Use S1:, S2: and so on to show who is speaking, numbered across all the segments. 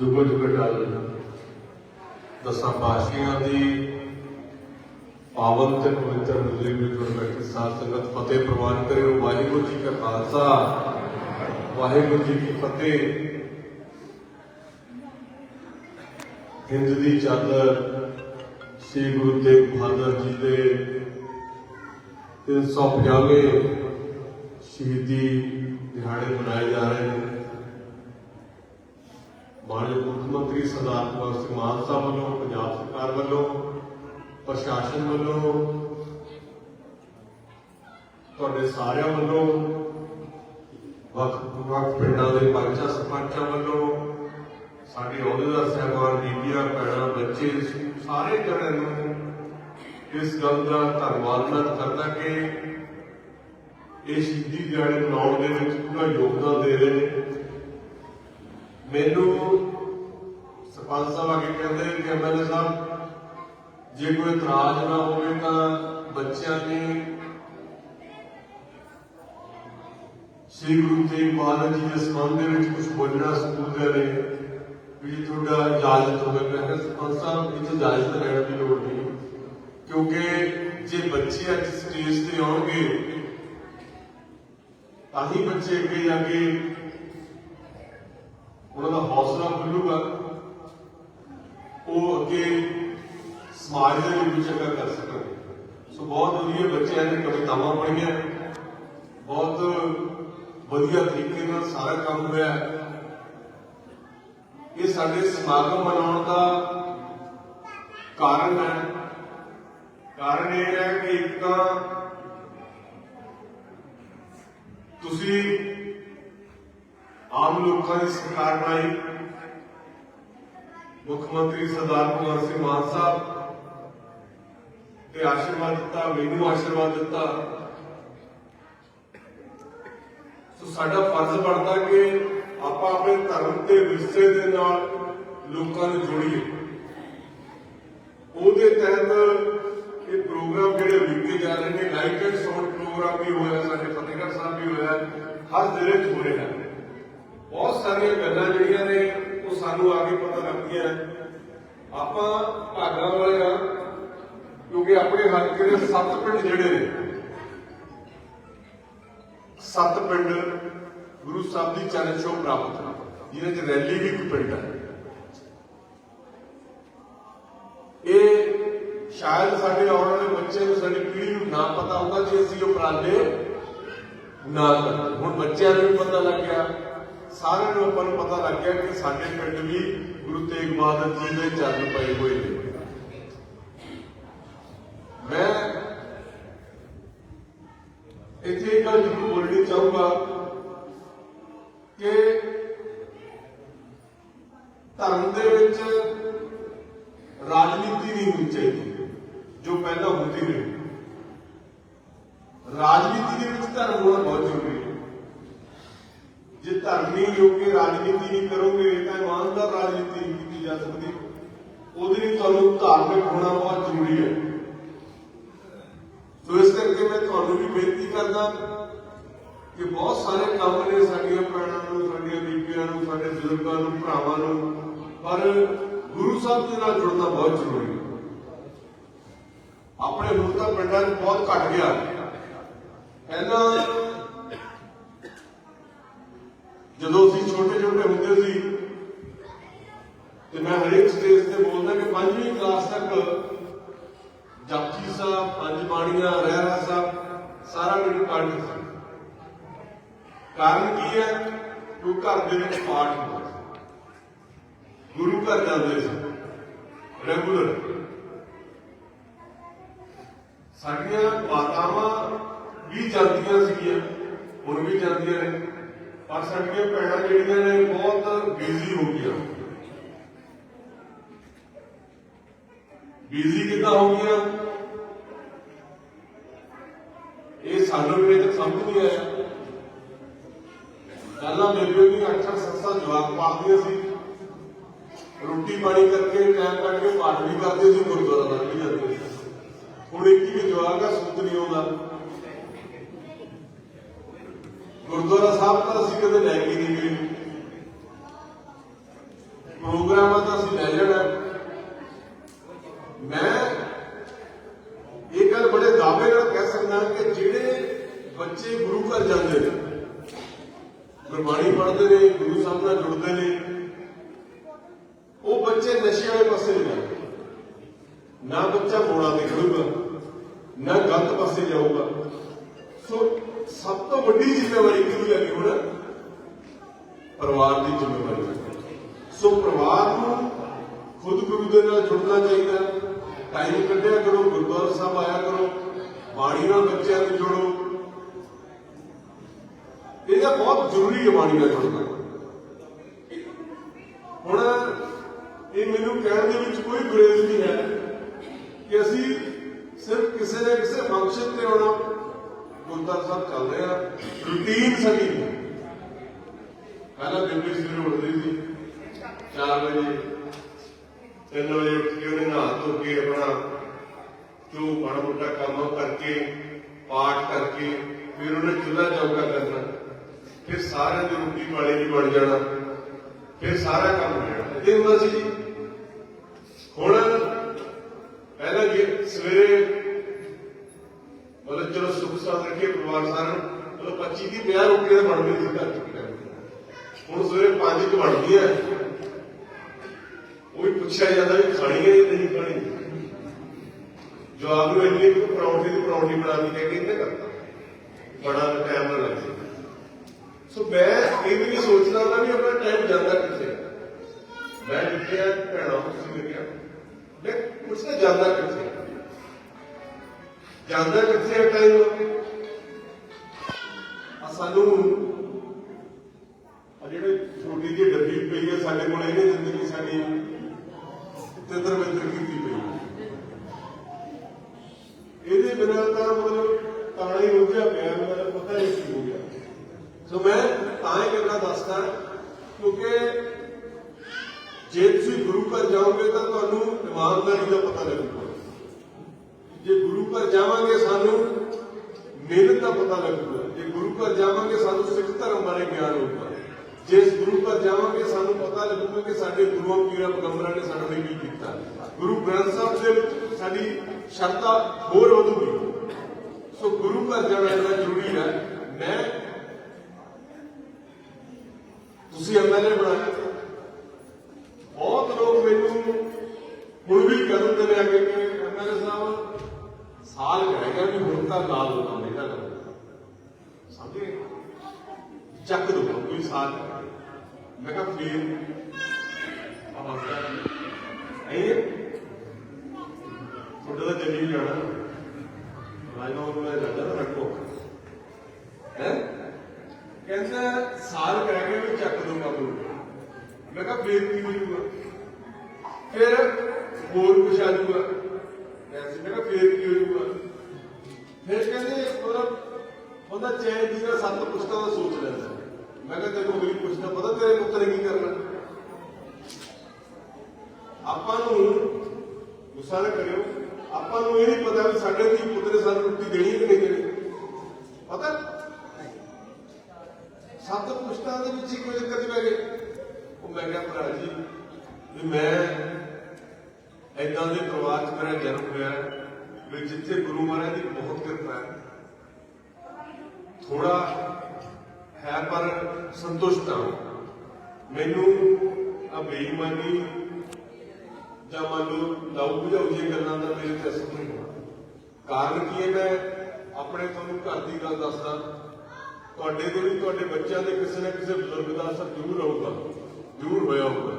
S1: ਜੁਗ ਜੁਗ ਟਲ ਦਸਾਂ ਪਾਸ਼ੀਆਂ ਦੀ ਪਾਵਨ ਤੇ ਪਵਿੱਤਰ ਮਿਲੀ ਵਿੱਚ ਬੈਠੀ। ਸਾਧ ਸੰਗਤ, ਫਤਿਹ ਪ੍ਰਵਾਨ ਕਰਿਓ। ਵਾਹਿਗੁਰੂ ਜੀ ਕਾ ਖਾਲਸਾ। ਵਾਹਿਗੁਰੂ ਜੀ ਕੀ ਫਤਿਹ। ਹਿੰਦ ਦੀ ਚਾਦਰ ਸ੍ਰੀ ਗੁਰੂ ਤੇਗ ਬਹਾਦਰ ਜੀ ਦੇ 350ਵੇਂ ਸ਼ਹੀਦੀ ਦਿਹਾੜੇ ਮਨਾਏ ਜਾ ਰਹੇ ਨੇ ਮਾਨਯੋਗ ਮੁੱਖ ਮੰਤਰੀ ਸਰਦਾਰ ਭਗਵੰਤ ਸਿੰਘ ਮਾਨ ਸਾਹਿਬ ਵੱਲੋਂ, ਪੰਜਾਬ ਸਰਕਾਰ ਵੱਲੋਂ, ਪ੍ਰਸ਼ਾਸਨ ਵੱਲੋਂ, ਤੁਹਾਡੇ ਸਾਰਿਆਂ ਵੱਲੋਂ, ਵੱਖ ਵੱਖ ਪਿੰਡਾਂ ਦੇ ਪੰਚਾਂ ਸਰਪੰਚਾਂ ਵੱਲੋਂ, ਸਾਡੇ ਅਹੁਦੇਦਾਰ ਸਾਹਿਬਾਨ ਬੀਬੀਆਂ, ਭੈਣਾਂ, ਬੱਚੇ, ਸਾਰੇ ਜਣਿਆਂ ਨੂੰ ਇਸ ਗੱਲ ਦਾ ਧੰਨਵਾਦ ਮੈਂ ਕਰਦਾ ਕਿ ਇਹ ਸ਼ਹੀਦੀ ਦਿਹਾੜੇ ਮਨਾਉਣ ਦੇ ਵਿੱਚ ਪੂਰਾ ਯੋਗਦਾਨ ਦੇ ਰਹੇ ਨੇ। ਮੈਨੂੰ ਸਰਪੰਚ ਸਾਹਿਬ ਆ ਕੇ ਕਹਿੰਦੇ ਕਿ ਐਮਐਲਏ ਸਾਹਿਬ, ਜੇ ਕੋਈ ਇਤਰਾਜ਼ ਨਾ ਹੋਵੇ ਤਾਂ ਬੱਚਿਆਂ ਨੇ ਸ੍ਰੀ ਗੁਰੂ ਤੇਗ ਬਹਾਦਰ ਜੀ ਦੇ ਸੰਬੰਧ ਦੇ ਵਿੱਚ ਕੁਝ ਬੋਲਣਾ ਸਕੂਲ ਦੇ ਨੇ ਵੀ ਤੁਹਾਡਾ ਇਜਾਜ਼ਤ ਹੋਵੇ। ਮੈਂ ਕਿਹਾ ਸਰਪੰਚ ਸਾਹਿਬ ਇਹ 'ਚ ਇਜਾਜ਼ਤ ਲੈਣ ਦੀ ਲੋੜ ਨਹੀਂ। ਕਿਉਂਕਿ ਜੇ ਬੱਚੇ ਅੱਜ ਸਟੇਜ ਤੇ ਆਉਣਗੇ, ਤਾਂ ਹੀ ਬੱਚੇ ਅੱਗੇ ਜਾ ਕੇ ਉਹਨਾਂ ਦਾ ਹੌਸਲਾ ਖੁੱਲੂਗਾ ਉਹ ਅੱਗੇ ਸਮਾਜ ਦੇ ਲਈ ਵੀ ਚੰਗਾ ਕਰ ਸਕਣ। ਸੋ ਬਹੁਤ ਵਧੀਆ ਬੱਚਿਆਂ ਨੇ ਕਵਿਤਾਵਾਂ ਪੜ੍ਹੀਆਂ। ਬਹੁਤ ਵਧੀਆ ਤਰੀਕੇ ਨਾਲ ਸਾਰਾ ਕੰਮ ਹੋਇਆ। ਇਹ ਸਾਡੇ ਸਮਾਗਮ ਮਨਾਉਣ ਦਾ ਕਾਰਨ ਹੈ। ਕਾਰਨ ਇਹ ਹੈ ਕਿ ਇੱਕ ਤਾਂ ਤੁਸੀਂ ਆਮ ਲੋਕਾਂ ਦੀ ਸਰਕਾਰ ਬਣਾਈ। ਮੁੱਖ ਮੰਤਰੀ ਸਰਦਾਰ ਭਗਵੰਤ ਸਿੰਘ ਮਾਨ ਸਾਹਿਬ ਤੇ ਆਸ਼ੀਰਵਾਦ ਦਿੱਤਾ, ਮੈਨੂੰ ਆਸ਼ੀਰਵਾਦ ਦਿੱਤਾ। ਸੋ ਸਾਡਾ ਫਰਜ਼ ਬਣਦਾ ਕਿ ਆਪਾਂ ਆਪਣੇ ਧਰਮ ਤੇ ਵਿਰਸੇ ਦੇ ਨਾਲ ਲੋਕਾਂ ਨੂੰ ਜੋੜੀਏ। ਉਹਦੇ ਤਹਿਤ ਇਹ ਪ੍ਰੋਗਰਾਮ ਜਿਹੜੇ ਲਿਖੇ ਜਾ ਰਹੇ ਨੇ, ਲਾਈਕ ਐਂਡ ਸਾਊਂਡ ਪ੍ਰੋਗਰਾਮ ਵੀ ਹੋਇਆ, ਸਾਡੇ ਫਤਿਹਗੜ੍ਹ ਸਾਹਿਬ ਵੀ ਹੋਇਆ, ਹਰ ਜ਼ਿਲ੍ਹੇ 'ਚ ਹੋ ਰਿਹਾ। ਬਹੁਤ ਸਾਰੀਆਂ ਗੱਲਾਂ ਜਿਹੜੀਆਂ ਨੇ ਸਾਨੂੰ ਆ ਕੇ ਪਤਾ ਲੱਗਦੀਆਂ ਆਪਾਂ ਭਾਗਾਂ ਵਾਲੇ ਆ, ਕਿਉਂਕਿ ਆਪਣੇ ਹਲਕੇ ਦੇ ਸੱਤ ਪਿੰਡ ਜਿਹੜੇ ਨੇ। ਸੱਤ ਪਿੰਡ ਗੁਰੂ ਸਾਹਿਬ ਦੀ ਚਰਨ ਛੋਹ ਪ੍ਰਾਪਤ ਹਨ ਚ ਰੈਲੀ ਵੀ ਇੱਕ ਪਿੰਡ ਹੈ ਇਹ ਸ਼ਾਇਦ ਸਾਡੇ ਆਉਣ ਵਾਲੇ ਬੱਚੇ ਨੂੰ, ਸਾਡੀ ਪੀੜ੍ਹੀ ਨੂੰ ਨਾ ਪਤਾ ਹੁੰਦਾ ਜੇ ਅਸੀਂ ਉਹ ਉਪਰਾਲੇ ਨਾ ਕਰਦੇ। ਹੁਣ ਬੱਚਿਆਂ ਨੂੰ ਵੀ ਪਤਾ ਲੱਗ ਗਿਆ। ਸਾਰਿਆਂ ਨੂੰ ਆਪਾਂ ਨੂੰ ਪਤਾ ਲੱਗ ਗਿਆ ਕਿ ਸਾਡੇ ਪਿੰਡ ਵੀ ਗੁਰੂ ਤੇਗ ਬਹਾਦਰ ਜੀ ਦੇ ਚਰਨ ਪਏ ਹੋਏ ਨੇ। ਮੈਂ ਇੱਥੇ ਇੱਕ ਗੱਲ ਜ਼ਰੂਰ ਬੋਲਣੀ ਚਾਹੂੰਗਾ ਕਿ ਧਰਮ ਦੇ ਵਿੱਚ ਰਾਜਨੀਤੀ ਨਹੀਂ ਹੋਣੀ ਚਾਹੀਦੀ, ਜੋ ਪਹਿਲਾਂ ਹੁੰਦੀ ਰਹੀ ਰਾਜਨੀਤੀ ਦੇ ਵਿੱਚ ਧਰਮ ਹੋਣਾ ਬਹੁਤ ਜ਼ਰੂਰੀ ਹੈ ਜੇ ਧਰਮ ਨਹੀਂ ਹੋਗੇ ਰਾਜਨੀਤੀ ਨਹੀਂ ਕਰੋਗੇ ਤਾਂ ਇਮਾਨਦਾਰ ਰਾਜਨੀਤੀ ਨਹੀਂ ਕੀਤੀ ਜਾ ਸਕਦੀ ਉਹਦੇ ਲਈ ਤੁਹਾਨੂੰ ਧਾਰਮਿਕ ਹੋਣਾ ਬਹੁਤ ਜ਼ਰੂਰੀ ਹੈ ਸੋ ਇਸ ਕਰਕੇ ਮੈਂ ਤੁਹਾਨੂੰ ਵੀ ਬੇਨਤੀ ਕਰਦਾ ਕਿ ਬਹੁਤ ਸਾਰੇ ਕੰਮ ਨੇ ਸਾਡੀਆਂ ਭੈਣਾਂ ਨੂੰ, ਸਾਡੀਆਂ ਬੀਬੀਆਂ ਨੂੰ, ਸਾਡੇ ਬਜ਼ੁਰਗਾਂ ਨੂੰ, ਭਰਾਵਾਂ ਨੂੰ, ਪਰ ਗੁਰੂ ਸਾਹਿਬ ਦੇ ਨਾਲ ਜੁੜਨਾ ਬਹੁਤ ਜ਼ਰੂਰੀ ਹੈ। ਆਪਣੇ ਹੁਣ ਤਾਂ ਪਿੰਡਾਂ 'ਚ ਬਹੁਤ ਘਟ ਗਿਆ। ਪਹਿਲਾਂ ਜਦੋਂ ਅਸੀਂ ਛੋਟੇ ਛੋਟੇ ਹੁੰਦੇ ਸੀ, ਤੇ ਮੈਂ ਹਰੇਕ ਸਟੇਜ ਤੇ ਬੋਲਦਾ ਕਿ ਪੰਜਵੀਂ ਕਲਾਸ ਤੱਕ ਜਪਜੀ ਸਾਹਿਬ, ਪੰਜ ਬਾਣੀਆਂ ਰਹਿਰਾ ਸਾਹਿਬ ਸਾਰਾ ਮੈਨੂੰ ਕੱਢ ਸੀ। ਕਾਰਨ ਕੀ ਹੈ? ਕਿ ਘਰ ਦੇ ਵਿੱਚ ਪਾਠ ਹੁੰਦਾ ਸੀ। ਗੁਰੂ ਘਰ ਜਾਂਦੇ ਸੀ। ਰੈਗੂਲਰ ਸਾਡੀਆਂ ਮਾਤਾਵਾਂ ਵੀ ਜਾਂਦੀਆਂ ਸੀਗੀਆਂ, ਹੁਣ ਵੀ ਜਾਂਦੀਆਂ ਨੇ। ਪਰ ਸਾਡੀਆਂ ਭੈਣਾਂ ਜਿਹੜੀਆਂ ਨੇ, ਬਹੁਤ ਬਿਜ਼ੀ ਹੋ ਗਈਆਂ। ਬਿਜ਼ੀ ਕਿੱਦਾਂ ਹੋ ਗਈਆਂ? ਸਾਨੂੰ ਵੀ ਤੱਕ ਸਮਝ ਨਹੀਂ ਆਇਆ। ਪਹਿਲਾਂ ਮੇਰੇ ਵੀ ਅੱਠਾਂ ਸੱਤਾਂ ਜਵਾਬ ਪਾਉਂਦੀਆਂ ਸੀ। ਰੋਟੀ ਪਾਣੀ ਕਰਕੇ ਟਾਈਮ ਕੱਢ ਕੇ ਪਾਠ ਵੀ ਕਰਦੇ ਸੀ, ਗੁਰਦੁਆਰਾ ਦਾ ਵੀ ਜਾਂਦੇ ਸੀ। ਹੁਣ ਇੱਕ ਹੀ ਜਵਾਬ ਆ ਸੁੱਤ ਨਹੀਂ ਆਉਂਦਾ। ਗੁਰਦੁਆਰਾ ਸਾਹਿਬ ਤਾਂ ਅਸੀਂ ਕਦੇ ਲੈ ਕੇ ਨਹੀਂ ਗਏ। ਪ੍ਰੋਗਰਾਮਾਂ ਤਾਂ ਅਸੀਂ ਲੈ ਜਾਣਾ। ਮੈਂ ਇਹ ਗੱਲ ਬੜੇ ਦਾਅਵੇ ਨਾਲ ਕਹਿ ਸਕਦਾ ਕਿ ਜਿਹੜੇ ਬੱਚੇ ਗੁਰੂ ਘਰ ਜਾਂਦੇ ਨੇ। ਗੁਰਬਾਣੀ ਪੜ੍ਹਦੇ ਨੇ, ਗੁਰੂ ਸਾਹਿਬ ਨਾਲ ਜੁੜਦੇ ਨੇ। ਉਹ ਬੱਚੇ ਨਸ਼ੇ ਵਾਲੇ ਪਾਸੇ ਨਹੀਂ ਜਾਂਦੇ। ਨਾ ਬੱਚਾ ਮੋੜਾ ਦੇਖੂਗਾ ਨਾ ਗਲਤ ਪਾਸੇ ਜਾਊਗਾ। ਸੋ, ਸਭ ਤੋਂ ਵੱਡੀ ਜ਼ਿੰਮੇਵਾਰੀ ਕਿਹਨੂੰ ਲੱਗੀ ਹੁਣ? ਪਰਿਵਾਰ ਦੀ ਜ਼ਿੰਮੇਵਾਰੀ। ਸੋ, ਪਰਿਵਾਰ ਨੂੰ ਖੁਦ ਗੁਰੂ ਦੇ ਨਾਲ ਜੁੜਨਾ ਚਾਹੀਦਾ। ਟਾਈਮ ਕੱਢਿਆ ਕਰੋ, ਗੁਰਦੁਆਰਾ ਸਾਹਿਬ ਆਇਆ ਕਰੋ। ਬਾਣੀ ਨਾਲ ਬੱਚਿਆਂ ਨੂੰ ਜੋੜੋ। ਇਹਦਾ ਬਹੁਤ ਜ਼ਰੂਰੀ ਹੈ ਬਾਣੀ ਨਾਲ ਜੁੜਨਾ। ਹੁਣ ਇਹ ਮੈਨੂੰ ਕਹਿਣ ਦੇ ਵਿੱਚ ਕੋਈ ਗੁਰੇਜ਼ ਨਹੀਂ ਹੈ ਕਿ ਅਸੀਂ ਸਿਰਫ ਕਿਸੇ ਨਾ ਕਿਸੇ ਫੰਕਸ਼ਨ ਤੇ ਆਉਣਾ। ਗੁਰਦੁਆਰਾ ਸਾਹਿਬ ਚੱਲ ਰਹੇ ਆ ਰੂਟੀਨ ਸਾਡੀ ਪਹਿਲਾਂ ਬੀਬੀ ਸਵੇਰੇ ਉੱਠਦੀ ਸੀ 4 ਵਜੇ 3 ਵਜੇ ਉੱਠ ਕੇ ਉਹਨੇ ਨਹਾ ਧੋ ਕੇ ਆਪਣਾ ਜੋ ਮਾੜਾ ਮੋਟਾ ਕੰਮ ਕਰਕੇ, ਪਾਠ ਕਰਕੇ, ਫਿਰ ਉਹਨੇ ਚੁੱਲ੍ਹਾ ਚੌਕਾ ਕਰਨਾ। ਫਿਰ ਸਾਰਿਆਂ ਦੀ ਰੋਟੀ ਪਾਣੀ ਵੀ ਬਣ ਜਾਣਾ। ਫਿਰ ਸਾਰਾ ਕੰਮ ਹੋ ਜਾਣਾ। ਇਹ ਹੁੰਦਾ ਸੀ ਜੀ। ਹੁਣ ਪਹਿਲਾਂ ਜੇ ਸਵੇਰੇ ਮਤਲਬ ਚਲੋ ਸੁਖ ਸਾਥ ਰੱਖੇ ਪਰਿਵਾਰ ਸਾਰਿਆਂ ਮਤਲਬ 25 ਦੀ 50 ਰੋਟੀ ਦਾ ਸੀ ਘਰ ਚ ਹੁਣ ਸਵੇਰੇ 5 ਕੁ ਬਣਦੀ ਹੈ ਉਹ ਵੀ ਪੁੱਛਿਆ ਜਾਂਦਾ ਵੀ ਖਾਣੀ ਹੈ ਜਾਂ ਨਹੀਂ ਖਾਣੀ। ਜਵਾਬ ਨੂੰ ਇੰਨੀ ਕੁ ਪਰੌਂਠੀ ਦੀ ਪਰੌਂਠੀ ਬਣਾ ਕੇ ਕਹਿ ਕੇ ਕਰਤਾ। ਬੜਾ ਟਾਈਮ ਨਾ ਲੱਗੇ ਸੋ ਮੈਂ ਇਹ ਵੀ ਸੋਚਦਾ ਹੁੰਦਾ ਵੀ ਆਪਣਾ ਟਾਈਮ ਜਾਂਦਾ ਕਿੱਥੇ। ਮੈਂ ਜਿੱਥੇ ਭੈਣਾ, ਤੁਸੀਂ ਮੇਰੇ ਮੈਂ ਪੁੱਛਦਾ ਜਾਂਦਾ ਕਿੱਥੇ। ਜਾਂਦਾ ਕਿੱਥੇ ਹੈ ਟਾਈਮ ਆ ਸਾਨੂੰ ਆ ਜਿਹੜੇ ਛੋਟੀ ਜਿਹੀ ਡੱਬੀ ਪਈ ਹੈ ਸਾਡੇ ਕੋਲ ਇਹਨੇ ਜ਼ਿੰਦਗੀ ਸਾਡੀ ਤਿੰਦਰ ਬਿੱਤਰ ਕੀਤੀ ਪਈ। ਇਹਦੇ ਬਿਨਾਂ ਤਾਂ ਮਤਲਬ ਤਾਂ ਹੀ ਰੁਕਿਆ ਪਿਆ ਮੈਨੂੰ ਪਤਾ ਨਹੀਂ ਕੀ ਹੋ ਗਿਆ। ਸੋ ਮੈਂ ਤਾਂ ਇਹ ਗੱਲਾਂ ਦੱਸਦਾ ਕਿਉਂਕਿ ਜੇ ਤੁਸੀਂ ਗੁਰੂ ਘਰ ਜਾਓਗੇ ਤਾਂ ਤੁਹਾਨੂੰ ਇਮਾਨਦਾਰੀ ਦਾ ਪਤਾ ਲੱਗੂਗਾ। ਜੇ ਗੁਰੂ ਘਰ ਜਾਵਾਂਗੇ ਸਾਨੂੰ ਮਿਹਨਤ ਦਾ ਪਤਾ ਲੱਗੂਗਾ। ਜੇ ਗੁਰੂ ਘਰ ਜਾਵਾਂਗੇ ਸਾਨੂੰ ਸਿੱਖ ਧਰਮ ਬਾਰੇ ਗਿਆਨ ਹੋਊਗਾ। ਜੇ ਗੁਰੂ ਘਰ ਜਾਵਾਂਗੇ ਸਾਨੂੰ ਪਤਾ ਲੱਗੂਗਾ ਕਿ ਸਾਡੇ ਗੁਰੂਆਂ ਪੀਰਾਂ ਪੈਗੰਬਰਾਂ ਨੇ ਸਾਡੇ ਲਈ ਕੀ ਕੀਤਾ। ਗੁਰੂ ਗ੍ਰੰਥ ਸਾਹਿਬ ਦੇ ਵਿੱਚ ਸਾਡੀ ਸ਼ਰਧਾ ਹੋਰ ਵਧੂਗੀ। ਸੋ ਗੁਰੂ ਘਰ ਜਾਣਾ ਇੰਨਾ ਜ਼ਰੂਰੀ ਹੈ। ਮੈਂ ਤੁਸੀਂ ਐਮਐਲਏ ਬਣਾਇਆ ਬਹੁਤ ਲੋਕ ਮੈਨੂੰ ਹੁਣ ਵੀ ਕਹਿ ਨੇ ਅੱਗੇ ਕਿ ਐਮਐਲਏ ਸਾਹਿਬ, ਸਾਲ ਕਹੇਗਾ ਵੀ ਹੁਣ ਤਾਂ ਲਾਲ ਹੋਣਾ ਮੇਰਾ ਗੱਲ ਸਮਝੇ? ਚੱਕ ਦੋ ਕੋਈ ਸਾਲ। ਮੈਂ ਕਿਹਾ ਫੇਰ ਆਵਾਜ਼ਾ ਇਹ ਤੁਹਾਡਾ ਤਾਂ ਜਮੀਨ ਜਾਣਾ ਰਾਜਨਾਮਾ ਨੂੰ ਰੱਖੋ। ਹੈ? ਕਹਿੰਦਾ ਸਾਲ ਕਹਿ ਕੇ ਵੀ ਚੱਕ ਦੂੰਗਾ ਤੂੰ। ਮੈਂ ਕਿਹਾ ਫੇਰ ਕੀ ਹੋ ਜਾਊਗਾ। ਫਿਰ ਹੋਰ ਕੁਛ ਆ ਜਾਊਗਾ। ਐਸੀ ਮੈਂ ਕਿਹਾ ਫੇਰ ਕੀ ਹੋ ਜਾਊਗਾ। ਫਿਰ ਕਹਿੰਦੇ ਮਤਲਬ ਉਹਦਾ ਚੈਨ ਦੀ ਦਾ ਸੱਤ ਪੁਸਤਾਂ ਦਾ ਸੋਚ ਲੈਂਦਾ। ਮੈਂ ਕਿਹਾ ਤੈਨੂੰ ਮੇਰੀ ਪੁੱਛਦਾ ਪਤਾ ਤੇਰੇ ਪੁੱਤਰ ਨੇ ਕੀ ਕਰਨਾ। ਆਪਾਂ ਨੂੰ ਗੁੱਸਾ ਨਾ ਕਰਿਓ। ਆਪਾਂ ਨੂੰ ਇਹ ਨਹੀਂ ਪਤਾ ਵੀ ਸਾਡੇ ਧੀ ਪੁੱਤ ਨੇ ਸਾਨੂੰ ਰੋਟੀ ਦੇਣੀ ਕਿ ਨਹੀਂ ਦੇਣੀ ਪਤਾ ਸੱਤ ਪੁਸ਼ਤਾਂ ਕੋਈ ਦਿੱਕਤ ਨਹੀਂ ਪੈ ਉਹ ਮੈਂ ਕਿਹਾ ਭਰਾ ਜੀ, ਵੀ ਮੈਂ ਏਦਾਂ ਦੇ ਪਰਿਵਾਰ 'ਚ ਮੇਰਾ ਜਨਮ ਹੋਇਆ ਵੀ ਜਿੱਥੇ ਗੁਰੂ ਮਹਾਰਾਜ ਦੀ ਬਹੁਤ ਕਿਰਪਾ ਹੈ। ਥੋੜਾ ਹੈ ਪਰ ਸੰਤੁਸ਼ਟ ਹਾਂ। ਮੈਨੂੰ ਆ ਬੇਈਮਾਨੀ ਜਾਂ ਮੰਨ ਲਓ ਲਾਉ ਬੁਝਾਉ ਜਿਹੀਆਂ ਗੱਲਾਂ ਦਾ ਮੇਰੇ ਤੇ ਅਸਰ ਨਹੀਂ ਹੋਣਾ। ਕਾਰਨ ਕੀ ਹੈ? ਮੈਂ ਆਪਣੇ ਤੁਹਾਨੂੰ ਘਰ ਦੀ ਗੱਲ ਦੱਸਦਾ। ਤੁਹਾਡੇ ਦੇ ਵੀ ਤੁਹਾਡੇ ਬੱਚਿਆਂ ਦੇ ਕਿਸੇ ਨਾ ਕਿਸੇ ਬਜ਼ੁਰਗ ਦਾ ਅਸਰ ਜ਼ਰੂਰ ਰਹੂਗਾ ਜ਼ਰੂਰ ਹੋਇਆ ਹੋਊਗਾ।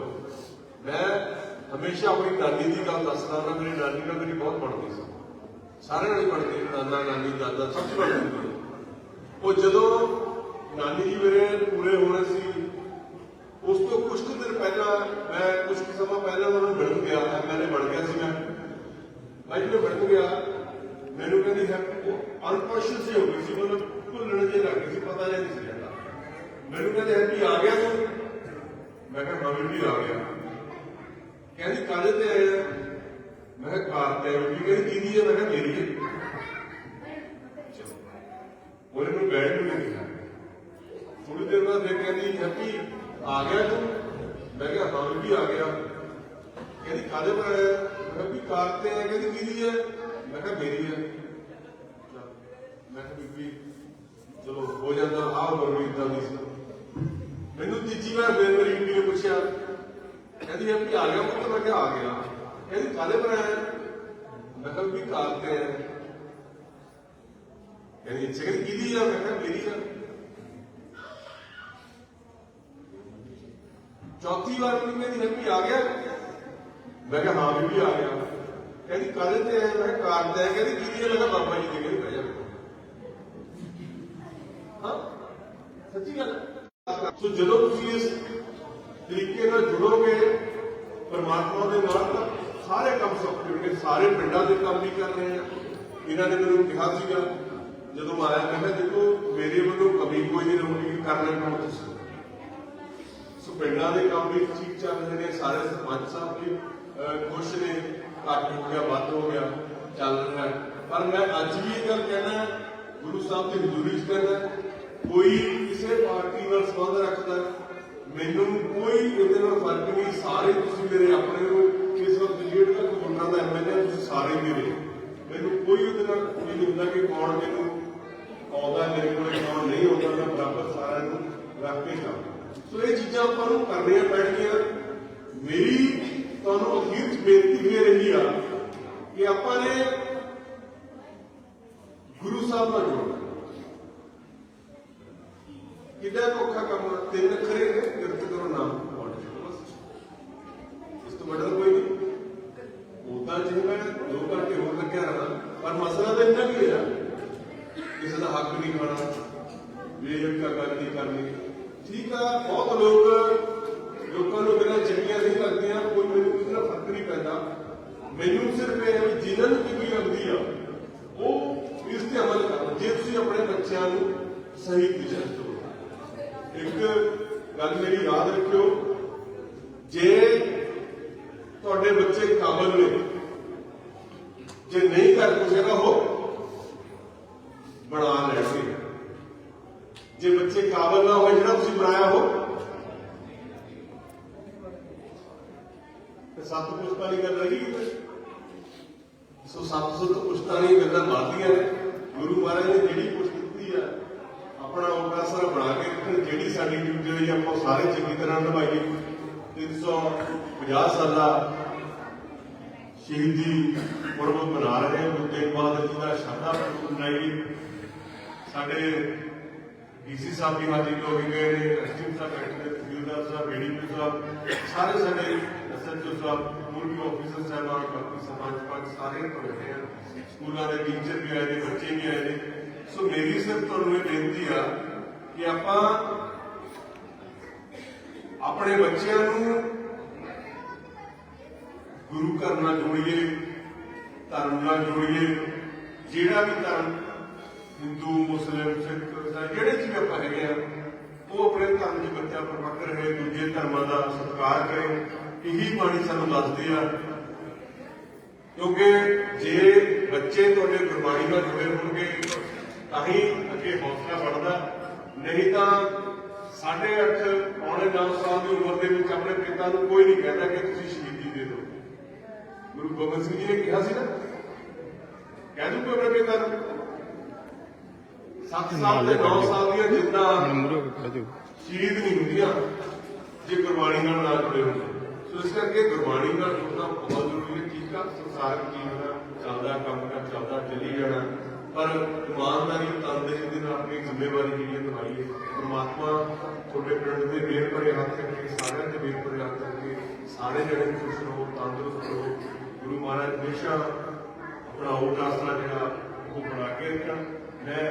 S1: ਮੈਂ ਹਮੇਸ਼ਾ ਆਪਣੀ ਨਾਨੀ ਦੀ ਗੱਲ ਦੱਸਦਾ ਨਾ ਮੇਰੀ ਨਾਨੀ ਨਾਲ ਮੇਰੀ ਬਹੁਤ ਬਣਦੀ ਸੀ। ਸਾਰਿਆਂ ਨਾਲ ਹੀ ਬਣਦੀ ਸੀ, ਨਾਨਾ ਨਾਨੀ ਦਾਦਾ ਸਭ ਤੋਂ ਬਣਦੀ ਉਹ ਜਦੋਂ ਨਾਨੀ ਜੀ ਮੇਰੇ ਪੂਰੇ ਹੋਣੇ ਸੀ ਉਸ ਤੋਂ ਕੁਝ ਕੁ ਦਿਨ ਪਹਿਲਾਂ ਮੈਂ ਕੁਝ ਕੁ ਸਮਾਂ ਪਹਿਲਾਂ ਉਹਨਾਂ ਨੂੰ ਮਿਲਣ ਗਿਆ ਮੈਨੇ ਬਣ ਗਿਆ ਸੀ ਮੈਂ। ਮੈਂ ਜਦੋਂ ਮਿਲਣ ਗਿਆ। ਮੈਨੂੰ ਕਹਿੰਦੀ ਹੈ ਉਹ ਅਨਕੌਂਸ਼ੀਅਸ ਹੀ ਹੋ ਗਈ ਸੀ ਮਤਲਬ ਭੁੱਲਣ ਲੱਗ ਗਈ ਸੀ ਪਤਾ ਨਹੀਂ ਸੀ ਲੱਗਦਾ ਮੈਨੂੰ ਕਹਿੰਦੇ ਹੈ ਆ ਗਿਆ ਤੂੰ? ਮੈਂ ਕਿਹਾ, ਹਾਂ, ਵੀ ਆ ਗਿਆ। ਕਹਿੰਦੀ ਕਾਹਦੇ ਤੇ ਆਇਆ ਮੈਂ ਕਿਹਾ, ਕਾਰ ਤੇ ਆਇਆ। ਕਹਿੰਦੀ ਕਿਹਦੀ ਹੈ? ਮੈਂ ਕਿਹਾ, ਮੇਰੀ ਹੈ। ਉਹਨੇ ਮੈਨੂੰ ਬੈਠ ਨਹੀਂ ਕਿਹਾ ਥੋੜੀ ਦੇਰ ਬਾਅਦ ਫਿਰ ਕਹਿੰਦੀ ਹੈਪੀ, ਆ ਗਿਆ ਤੂੰ? ਮੈਂ ਕਿਹਾ, ਹਾਂ, ਵੀ ਆ ਗਿਆ। ਕਹਿੰਦੀ ਕਾਦੇ ਪਰ ਆਇਆ ਮੈਂ ਵੀ ਕਾਰ ਤੇ ਆਇਆ? ਕਹਿੰਦੀ ਕਿਹਦੀ ਹੈ? ਮੈਂ ਕਿਹਾ, ਮੇਰੀ ਹੈ। ਮੈਂ ਕਿਹਾ, ਬੀਬੀ ਚਲੋ ਹੋ ਜਾਂਦਾ ਆਹ ਉਮਰ ਵੀ ਇਦਾਂ ਦੀ ਸੀ ਮੈਨੂੰ ਤੀਜੀ ਵਾਰ ਫਿਰ ਮੇਰੀ ਬੀਬੀ ਨੇ ਪੁੱਛਿਆ ਕਹਿੰਦੀ ਹੈਪੀ ਆ ਗਿਆ ਪੁੱਤ ਮੈਂ ਕਿਹਾ ਆ ਗਿਆ ਕਹਿੰਦੀ ਕਾਦੇ ਪਰ ਆਇਆ ਮੈਂ ਕਿਹਾ ਵੀ ਕਾਰ ਤੇ ਆਇਆ ਕਹਿੰਦੀ ਅੱਛਾ ਕਹਿੰਦੀ ਕਿਹਦੀ ਆ ਮੈਂ ਕਿਹਾ ਮੇਰੀ ਆ ਚੌਥੀ ਵਾਰ ਮੈਨੂੰ ਕਹਿੰਦੀ ਹੈਪੀ ਆ ਗਿਆ ਮੈਂ ਕਿਹਾ ਹਾਂ ਬੀਬੀ ਆ ਗਿਆ ਕਹਿੰਦੀ ਕਾਹਦੇ ਤੇ ਆਇਆ ਮੈਂ ਕਿਹਾ ਕਾਰ ਤੇ ਆਇਆ ਕਹਿੰਦੀ ਕਿਹਦੀ ਆ ਮੈਂ ਕਿਹਾ ਬਾਬਾ ਜੀ ਦੀ ਕਹਿੰਦੀ ਬਹਿ ਜਾ ਹਾਂ ਸੱਚੀ ਗੱਲ ਸੋ ਜਦੋਂ ਤੁਸੀਂ ਇਸ ਤਰੀਕੇ ਨਾਲ ਜੁੜੋਗੇ, ਪਰਮਾਤਮਾ ਦੇ ਨਾਲ, ਤਾਂ ਸਾਰੇ ਕੰਮ ਸੌਖੇ ਹੋਣਗੇ। ਸਾਰੇ ਪਿੰਡਾਂ ਦੇ ਕੰਮ ਵੀ ਕਰ ਰਹੇ ਆ। ਇਹਨਾਂ ਨੇ ਮੈਨੂੰ ਕਿਹਾ ਸੀਗਾ, ਜਦੋਂ ਆਇਆ, ਮੈਂ ਦੇਖੋ, ਮੇਰੇ ਵੱਲੋਂ ਕਮੀ ਕੋਈ ਨਹੀਂ ਰਹੂਗੀ ਕਿ ਕਰਨਾ ਕੰਮ ਤੁਸੀਂ। ਸੋ ਪਿੰਡਾਂ ਦੇ ਕੰਮ ਵੀ ਠੀਕ ਚੱਲ ਰਹੇ ਨੇ, ਸਾਰੇ ਸਰਪੰਚ ਸਾਹਿਬ ਵੀ ਖੁਸ਼ ਨੇ। ਘੱਟ ਹੋ ਗਿਆ, ਵੱਧ ਹੋ ਗਿਆ, ਚੱਲ ਰਿਹਾ। ਪਰ ਮੈਂ ਅੱਜ ਵੀ ਇਹ ਗੱਲ ਕਹਿਣਾ ਗੁਰੂ ਸਾਹਿਬ ਦੀ ਹਜ਼ੂਰੀ 'ਚ ਕਹਿਣਾ ਕੋਈ ਕਿਸੇ ਪਾਰਟੀ ਨਾਲ ਸੰਬੰਧ ਰੱਖਦਾ ਮੈਨੂੰ ਕੋਈ ਇਹਦੇ ਨਾਲ ਫ਼ਰਕ ਨਹੀਂ। ਸਾਰੇ ਤੁਸੀਂ ਮੇਰੇ ਆਪਣੇ ਹੋ। ਇਸ ਵਕਤ ਜਿਹੜਾ ਤੱਕ ਦਾ ਐਮਐਲਏ ਤੁਸੀਂ ਸਾਰੇ ਮੇਰੇ ਮੈਨੂੰ ਕੋਈ ਉਹਦੇ ਨਾਲ ਨਹੀਂ ਹੁੰਦਾ ਕਿ ਕੌਣ ਮੈਨੂੰ ਆਉਂਦਾ ਮੇਰੇ ਕੋਲ ਕੌਣ ਨਹੀਂ ਆਉਂਦਾ। ਮੈਂ ਬਰਾਬਰ ਸਾਰਿਆਂ ਨੂੰ ਰੱਖ ਕੇ ਚੱਲਦਾ ਸੋ ਇਹ ਚੀਜ਼ਾਂ ਆਪਾਂ ਨੂੰ ਕਰਨੀਆਂ ਪੈਣਗੀਆਂ। ਮੇਰੀ ਤੁਹਾਨੂੰ ਅਖੀਰ ਚ ਬੇਨਤੀ ਇਹ ਰਹੀ ਆ ਕਿ ਆਪਾਂ ਨੇ ਗੁਰੂ ਸਾਹਿਬ ਨਾਲ ਜੁੜਨਾ ਕਿੰਨਾ ਔਖਾ ਕੰਮ ਆ, ਤਿੰਨ ਅੱਖਰੇ ਨੇ ਕਿਰਤ ਕਰੋ ਨਾਮ ਪੜ ਬਸ ਇਸ ਤੋਂ ਵੱਡਾ ਕੋਈ ਨਹੀਂ ਉਦਾਂ ਜੇ ਮੈਂ ਦੋ ਘੰਟੇ ਹੋਰ ਲੱਗਿਆ ਰਹਾ ਪਰ ਮਸਲਾ ਤਾਂ ਇੰਨਾ ਵੀ ਹੈ ਕਿਸੇ ਦਾ ਹੱਕ ਨਹੀਂ ਖਾਣਾ ਬੇਹੱਕਾ ਗੱਲ ਨਹੀਂ ਕਰਨੀ ਠੀਕ ਆ ਬਹੁਤ ਲੋਕ ਲੋਕਾਂ ਨੂੰ ਬਿਨਾਂ ਚੰਗੀਆਂ ਨਹੀਂ ਲੱਗਦੀਆਂ ਕੋਈ ਮੈਨੂੰ ਕਿਸੇ ਨਾਲ ਫ਼ਰਕ ਨਹੀਂ ਪੈਂਦਾ ਮੈਨੂੰ ਸਿਰਫ ਇਹ ਹੈ ਵੀ ਜਿਨ੍ਹਾਂ ਨੂੰ ਚੰਗੀ ਲੱਗਦੀ ਆ ਉਹ ਇਸ ਤੇ ਅਮਲ ਕਰਨਾ ਜੇ ਤੁਸੀਂ ਆਪਣੇ ਬੱਚਿਆਂ ਨੂੰ ਸਹੀ ਦਿਸ਼ਾ 'ਚ ਤੋਰੋ ਇੱਕ ਗੱਲ ਮੇਰੀ ਯਾਦ ਰੱਖਿਓ ਜੇ ਤੁਹਾਡੇ ਬੱਚੇ ਕਾਬਲ ਨੇ ਜੇ ਨਹੀਂ ਕਰ ਕੁਛ ਹੈਗਾ ਹੋ ਬਣਾ ਲੈਣਗੇ ਜੇ ਕਾਬਲ ਨਾ ਹੋਏ ਜਿਹੜਾ ਤੁਸੀਂ ਬਣਾਇਆ ਹੋ। ਤੇ ਸੱਤ ਪੁਸ਼ਤਾਂ ਦੀ ਗੱਲ ਰਹੀ ਸੋ ਸੱਤ ਸੱਤ ਪੁਸ਼ਤਾਂ ਦੀਆਂ ਗੱਲਾਂ ਮਾਰਦੀਆਂ ਨੇ। ਗੁਰੂ ਮਹਾਰਾਜ ਨੇ ਜਿਹੜੀ ਪੁਸ਼ਤ ਦਿੱਤੀ ਆ, ਆਪਣਾ ਔਕਾਸਰ ਬਣਾ ਕੇ ਜਿਹੜੀ ਸਾਡੀ ਡਿਊਟੀ ਹੋਈ, ਆਪਾਂ ਉਹ ਸਾਰੇ ਚੰਗੀ ਤਰ੍ਹਾਂ ਨਿਭਾਈਏ। 350 ਸਾਲਾ ਸ਼ਹੀਦੀ ਪੁਰਬ ਮਨਾ ਰਹੇ ਹਾਂ ਗੁਰੂ ਤੇਗ ਬਹਾਦਰ ਜੀ ਦਾ ਸ਼ਰਧਾ ਪੁਰਬ ਮਨਾਈਏ। ਸਾਡੇ ਡੀਸੀ ਸਾਹਿਬ ਵੀ ਹਾਜ਼ਰ ਹੋ ਗਏ ਨੇ ਐਸਟੀਐਮ ਸਾਹਿਬ ਬੈਠੇ ਨੇ, ਤਹਿਸੀਲਦਾਰ ਸਾਹਿਬ ਏਡੀਪੀ ਸਾਹਿਬ, ਸਾਰੇ ਸਾਡੇ ਐਸਐਚਓ ਸਾਹਿਬ ਪੂਰਬੀ ਆਫੀਸਰ ਸਾਹਿਬਾਨ ਬਾਕੀ ਸਮਾਜ ਪੰਚ ਸਾਰੇ ਤੋਂ ਬੈਠੇ ਆ। ਸਕੂਲਾਂ ਦੇ ਟੀਚਰ ਵੀ ਆਏ ਨੇ, ਬੱਚੇ ਵੀ ਆਏ ਨੇ। ਸੋ ਮੇਰੀ ਸਿਰਫ ਤੁਹਾਨੂੰ ਇਹ ਬੇਨਤੀ ਆ ਕਿ ਆਪਾਂ ਆਪਣੇ ਬੱਚਿਆਂ ਨੂੰ ਗੁਰੂ ਘਰ ਨਾਲ ਜੋੜੀਏ, ਧਰਮ ਨਾਲ ਜੋੜੀਏ, ਜਿਹੜਾ ਵੀ ਧਰਮ, ਹਿੰਦੂ, ਮੁਸਲਿਮ, ਸਿੱਖ ਈਸਾਈ ਜਿਹੜੇ ਚ ਆਪਾਂ ਹੈਗੇ ਆ, ਉਹ ਆਪਣੇ ਧਰਮ ਦੇ ਬੱਚਾ ਪ੍ਰਪੱਕ ਰਹੇ, ਦੂਜੇ ਧਰਮਾਂ ਦਾ ਸਤਿਕਾਰ ਕਰੇ, ਇਹੀ ਬਾਣੀ ਸਾਨੂੰ ਦੱਸਦੀ ਆ। ਕਿਉਂਕਿ ਜੇ ਬੱਚੇ ਤੁਹਾਡੇ ਗੁਰਬਾਣੀ ਨਾਲ ਜੁੜੇ ਹੋਣਗੇ, ਤਾਂ ਹੀ ਅੱਗੇ ਹੌਸਲਾ बढ़ਦਾ ਨਹੀਂ ਤਾਂ ਸਾਢੇ ਅੱਠ ਪੌਣੇ 9 ਸਾਲ ਦੀ ਉਮਰ ਦੇ ਵਿੱਚ ਆਪਣੇ ਪਿਤਾ ਨੂੰ ਕੋਈ ਨਹੀਂ ਕਹਿੰਦਾ ਕਿ ਤੁਸੀਂ ਸ਼ਹੀਦੀ ਦੇ ਦਿਓ। ਗੁਰੂ ਗੋਬਿੰਦ ਸਿੰਘ ਜੀ ਨੇ ਕਿਹਾ ਸੀ ਨਾ, ਕਹਿ ਦੂੰ ਆਪਣੇ ਪਿਤਾ ਨੂੰ। 7 ਸਾਲ ਤੇ 9 ਸਾਲ ਦੀਆਂ ਜਿੰਦਾਂ ਸ਼ਹੀਦ ਨਹੀਂ ਹੁੰਦੀਆਂ ਜੇ ਗੁਰਬਾਣੀ ਨਾਲ ਨਾ ਜੁੜੇ ਹੁੰਦੇ ਸੋ ਇਸ ਕਰਕੇ ਗੁਰਬਾਣੀ ਨਾਲ ਜੁੜਨਾ ਬਹੁਤ ਜ਼ਰੂਰੀ ਹੈ। ਠੀਕ ਆ, ਸੰਸਾਰਕ ਜੀਵਨ ਚੱਲਦਾ ਕੰਮ ਕਰ ਚੱਲਦਾ ਚੱਲੀ ਜਾਣਾ। ਪਰ ਇਮਾਨਦਾਰੀ, ਤਨਦੇਹੀ ਦੇ ਨਾਲ ਆਪਣੀ ਜ਼ਿੰਮੇਵਾਰੀ ਜਿਹੜੀ ਹੈ। ਨਿਭਾਈਏ ਪਰਮਾਤਮਾ ਤੁਹਾਡੇ ਪਿੰਡ ਦੇ ਮੇਰ ਭਰੇ ਹੱਥ ਰੱਖੇ ਸਾਰਿਆਂ ਦੇ ਮੇਰ ਭਰੇ ਹੱਥ ਰੱਖੇ ਸਾਰੇ ਜਣੇ ਖੁਸ਼ ਰਹੋ, ਤੰਦਰੁਸਤ ਰਹੋ। ਗੁਰੂ ਮਹਾਰਾਜ ਹਮੇਸ਼ਾ ਆਪਣਾ ਓਟ ਆਸਰਾ ਜਿਹੜਾ ਉਹ ਬਣਾ ਕੇ ਰੱਖਣ। ਮੈਂ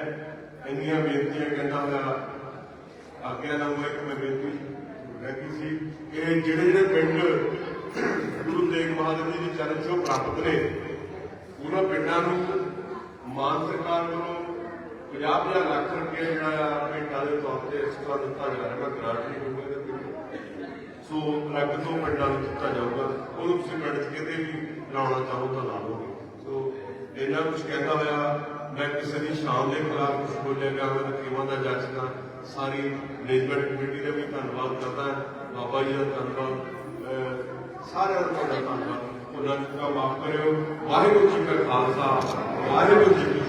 S1: ਇੰਨੀਆਂ ਬੇਨਤੀਆਂ ਕਹਿੰਦਾ ਹੋਇਆ ਆਗਿਆ ਨਾਲ ਇੱਕ ਮੈਂ ਬੇਨਤੀ ਰਹਿ ਸੀ ਕਿ ਜਿਹੜੇ ਜਿਹੜੇ ਪਿੰਡ ਗੁਰੂ ਤੇਗ ਬਹਾਦਰ ਜੀ ਦੇ ਚਰਨ ਛੋਹ ਪ੍ਰਾਪਤ ਨੇ, ਉਹਨਾਂ ਪਿੰਡਾਂ ਨੂੰ ਮਾਨ ਸਰਕਾਰ ਵੱਲੋਂ 50 ਲੱਖ ਰੁਪਏ ਜਿਹੜਾ ਆ ਪਿੰਡਾਂ ਦੇ ਤੌਰ ਤੇ ਐਕਸਟਰਾ ਦਿੱਤਾ ਜਾ ਰਿਹਾ ਗ੍ਰਾਂਟ ਨਹੀਂ ਹੋਊਗਾ ਇਹਦੇ ਵਿੱਚ ਸੋ ਅਲੱਗ ਤੋਂ ਪਿੰਡਾਂ ਨੂੰ ਦਿੱਤਾ ਜਾਊਗਾ, ਉਹਨੂੰ ਤੁਸੀਂ ਪਿੰਡ 'ਚ ਕਿਤੇ ਵੀ ਲਾਉਣਾ ਚਾਹੋ ਤਾਂ ਲਾ ਲਓ ਸੋ ਇੰਨਾ ਕੁਝ ਕਹਿੰਦਾ ਹੋਇਆ ਮੈਂ ਕਿਸੇ ਦੀ ਸ਼ਾਮ ਦੇ ਖਿਲਾਫ ਕੁਝ ਬੋਲਿਆ ਗਿਆ, ਮੈਂ ਤਾਂ ਕਿਵਾਂ ਦਾ ਜੱਜ ਦਾ ਸਾਰੀ ਮੈਨੇਜਮੈਂਟ ਕਮੇਟੀ ਦਾ ਵੀ ਧੰਨਵਾਦ ਕਰਦਾ ਬਾਬਾ ਜੀ ਦਾ ਧੰਨਵਾਦ ਸਾਰਿਆਂ ਦਾ ਤੁਹਾਡਾ ਧੰਨਵਾਦ। ਉਹਨਾਂ ਦਾ ਮਾਫ ਕਰਿਓ। ਵਾਹਿਗੁਰੂ ਜੀ ਕਾ ਖਾਲਸਾ, ਵਾਹਿਗੁਰੂ ਜੀ